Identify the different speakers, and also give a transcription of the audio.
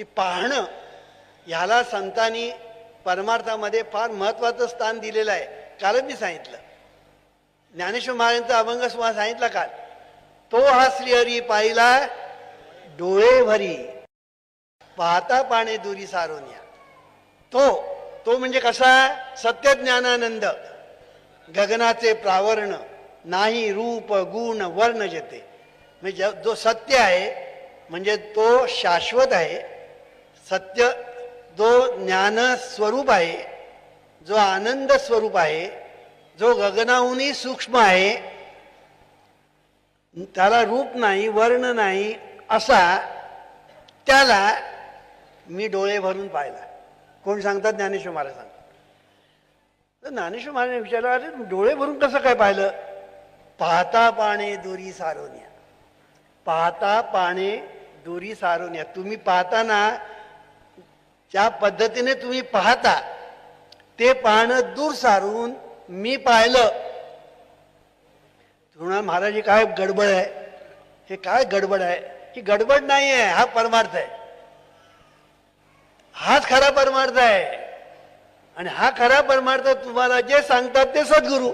Speaker 1: की पाहणं ह्याला संतांनी परमार्थामध्ये फार महत्वाचं स्थान दिलेलं आहे. कालच मी सांगितलं. ज्ञानेश्वर महाराजांचा अभंग सुद्धा सांगितला काल. तो हा श्रीहरी पाहिला डोळे भरी. पाहता पाणे दुरी सारोन्या. तो तो म्हणजे कसा? सत्य ज्ञानानंद गगनाचे प्रावरण नाही रूप गुण वर्ण जेते म्हणजे जो सत्य आहे म्हणजे तो शाश्वत आहे सत्य जो ज्ञान स्वरूप आहे जो आनंद स्वरूप आहे जो गगनाहूनही सूक्ष्म आहे त्याला रूप नाही वर्ण नाही असा त्याला मी डोळे भरून पाहिला. कोण सांगतात? ज्ञानेश्वर महाराज सांगतात. तर ज्ञानेश्वर महाराज विचारलं अरे डोळे भरून कसं काय पाहिलं? पाहता पाणे दुरी सारोन्या. पाहता पाणे दुरी सारोन्या. तुम्ही पाहताना ज्या पद्धतीने तुम्ही पाहता ते पाहणं दूर सारून मी पाहिलं. तुम्हाला महाराज काय गडबड आहे? हे काय गडबड आहे? ही गडबड नाही आहे हा परमार्थ आहे. हाच खरा परमार्थ आहे. आणि हा खरा परमार्थ तुम्हाला जे सांगतात ते सद्गुरू.